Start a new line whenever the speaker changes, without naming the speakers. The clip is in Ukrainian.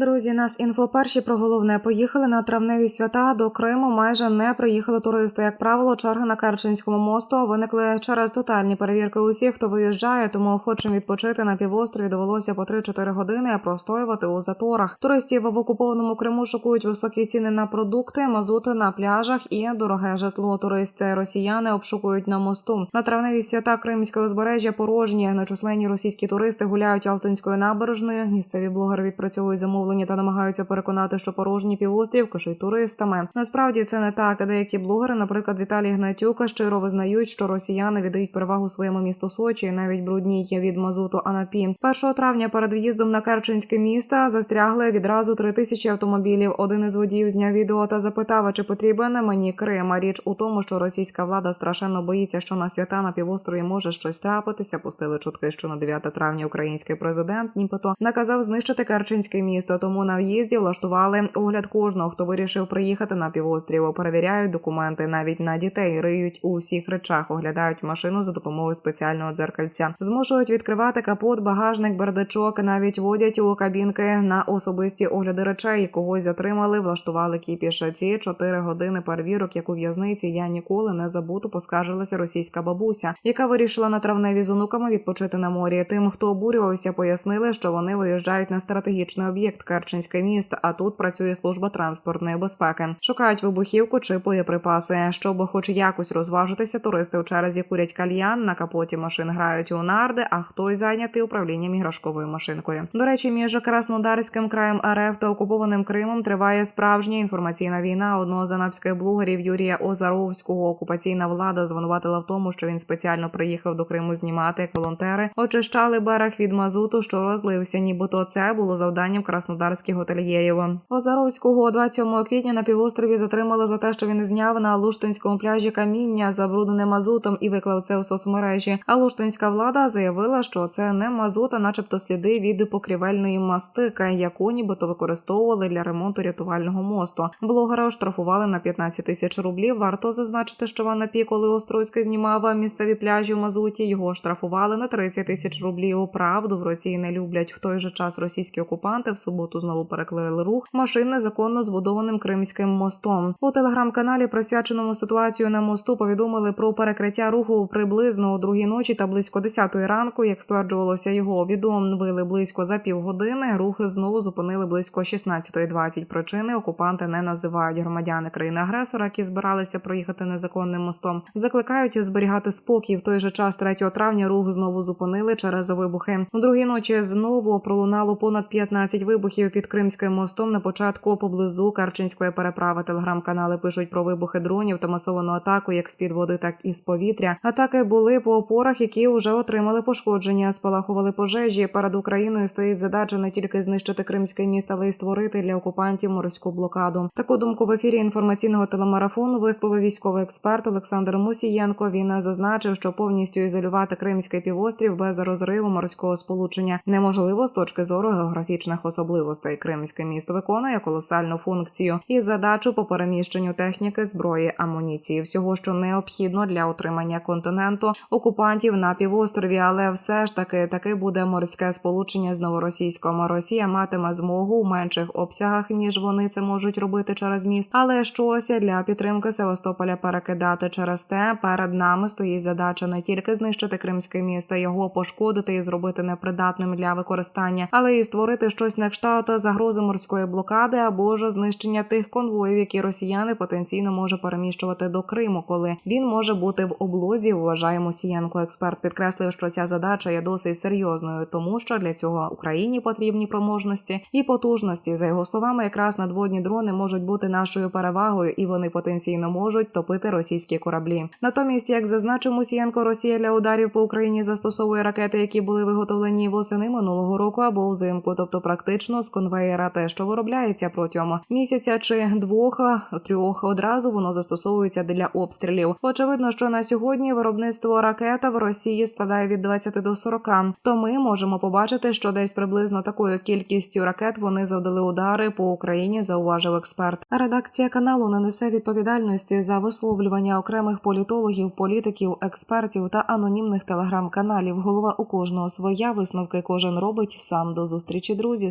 Друзі, нас інфо перші про головне поїхали на травневі свята до Криму. Майже не приїхали туристи. Як правило, черги на Керченському мосту виникли через тотальні перевірки усіх, хто виїжджає. Тому охочим відпочити на півострові довелося по 3-4 години простоювати у заторах. Туристів в окупованому Криму шокують високі ціни на продукти, мазути на пляжах і дороге житло. Туристи росіяни обшукують на мосту. На травневі свята Кримського узбережжя порожні. Нечисленні російські туристи гуляють Алтинською набережною. Місцеві блогери відпрацьовують замовлення та намагаються переконати, що порожній півострів кишить туристами. Насправді це не так. Деякі блогери, наприклад, Віталій Гнатюка, щиро визнають, що росіяни віддають перевагу своєму місту Сочі, навіть брудній від мазуту Анапі. 1 травня перед в'їздом на Керченське місто застрягли відразу три тисячі автомобілів. Один із водіїв зняв відео та запитав, чи потрібен мені Крим. Річ у тому, що російська влада страшенно боїться, що на свята на півострові може щось трапитися. Пустили чутки, що на 9 травня український президент, нібито наказав знищити Керченське місто. Тому на в'їзді влаштували огляд кожного, хто вирішив приїхати на півострів. Перевіряють документи навіть на дітей, риють у всіх речах, оглядають машину за допомогою спеціального дзеркальця, змушують відкривати капот, багажник, бардачок, навіть водять у кабінки на особисті огляди речей. Когось затримали, влаштували кіпіш. Ці чотири години перевірок, як у в'язниці, я ніколи не забуду. Поскаржилася російська бабуся, яка вирішила на травневі з онуками відпочити на морі. Тим, хто обурювався, пояснили, що вони виїжджають на стратегічний об'єкт Керченське місто. А тут працює служба транспортної безпеки. Шукають вибухівку чи боєприпаси. Щоб хоч якось розважитися, туристи у черзі курять кальян на капоті машин грають у нарди, а хтось зайнятий управлінням іграшковою машинкою. До речі, між Краснодарським краєм РФ та окупованим Кримом триває справжня інформаційна війна. Одного з анапських блогерів Юрія Озаровського окупаційна влада звинуватила в тому, що він спеціально приїхав до Криму знімати як волонтери, очищали берег від мазуту, що розлився. Нібито це було завданням краснодарських готельєрів. Озаровського 27 квітня на півострові затримали за те, що він зняв на Луштинському пляжі каміння, забруднене мазутом, і виклав це у соцмережі. А луштинська влада заявила, що це не мазут, а начебто сліди від покрівельної мастики, яку нібито використовували для ремонту рятувального мосту. Блогера оштрафували на 15 тисяч рублів. Варто зазначити, що в Анапі, коли Острозький знімав місцеві пляжі в Мазуті, його оштрафували на 30 тисяч рублів. Правду в Росії не люблять. В той же час російські окупанти в суботу знову переклеїли рух машин незаконно збудованим Кримським мостом. У телеграм-каналі, присвяченому ситуацію на мосту, повідомили про перекриття руху приблизно о другій ночі та близько 10 ранку. Як стверджувалося, його відомили близько за півгодини. Рухи знову зупинили близько 16.20. Причини окупанти не називають громадяни країни-агресора, які збиралися проїхати незаконним мостом. Закликають зберігати спокій. В той же час 3 травня рух знову зупинили через вибухи. У другій ночі знову пролунало понад 15 вибухів під Кримським мостом на початку поблизу Карчинської переправи. Телеграм-канали пишуть про вибухи дронів та масовану атаку, як з під води, так і з повітря. Атаки були по опорах, які вже отримали пошкодження, спалахували пожежі. Перед Україною стоїть задача не тільки знищити кримське місто, але й створити для окупантів морську блокаду. Таку думку в ефірі інформаційного телемарафону висловив військовий експерт Олександр Мусієнко. Він зазначив, що повністю ізолювати Кримський півострів без розриву морського сполучення неможливо з точки зору географічних особливостей. Кримське місто виконує колосальну функцію і задачу по переміщенню техніки, зброї, амуніції, всього, що необхідно для утримання континенту окупантів на півострові. Але все ж таки таки буде морське сполучення з новоросійськом. Росія матиме змогу у менших обсягах ніж вони це можуть робити через міст, але щось для підтримки Севастополя перекидати через те. Перед нами стоїть задача не тільки знищити кримське місто, його пошкодити і зробити непридатним для використання, але і створити щось на кшталт загрози морської блокади або ж знищення тих конвоїв, які росіяни потенційно може переміщувати до Криму, коли він може бути в облозі. Вважає Мусієнко. Експерт підкреслив, що ця задача є досить серйозною, тому що для цього Україні потрібні проможності і потужності. За його словами, якраз надводні дрони можуть бути нашою перевагою, і вони потенційно можуть топити російські кораблі. Натомість, як зазначив Мусієнко, Росія для ударів по Україні застосовує ракети, які були виготовлені восени минулого року або взимку, тобто практично з конвеєра, те, що виробляється протягом місяця чи двох трьох одразу воно застосовується для обстрілів. Очевидно, що на сьогодні виробництво ракет в Росії складає від 20 до 40. То ми можемо побачити, що десь приблизно такою кількістю ракет вони завдали удари по Україні, зауважив експерт. Редакція каналу не несе відповідальності за висловлювання окремих політологів, політиків, експертів та анонімних телеграм-каналів. Голова у кожного своя висновки кожен робить сам до зустрічі. Друзі,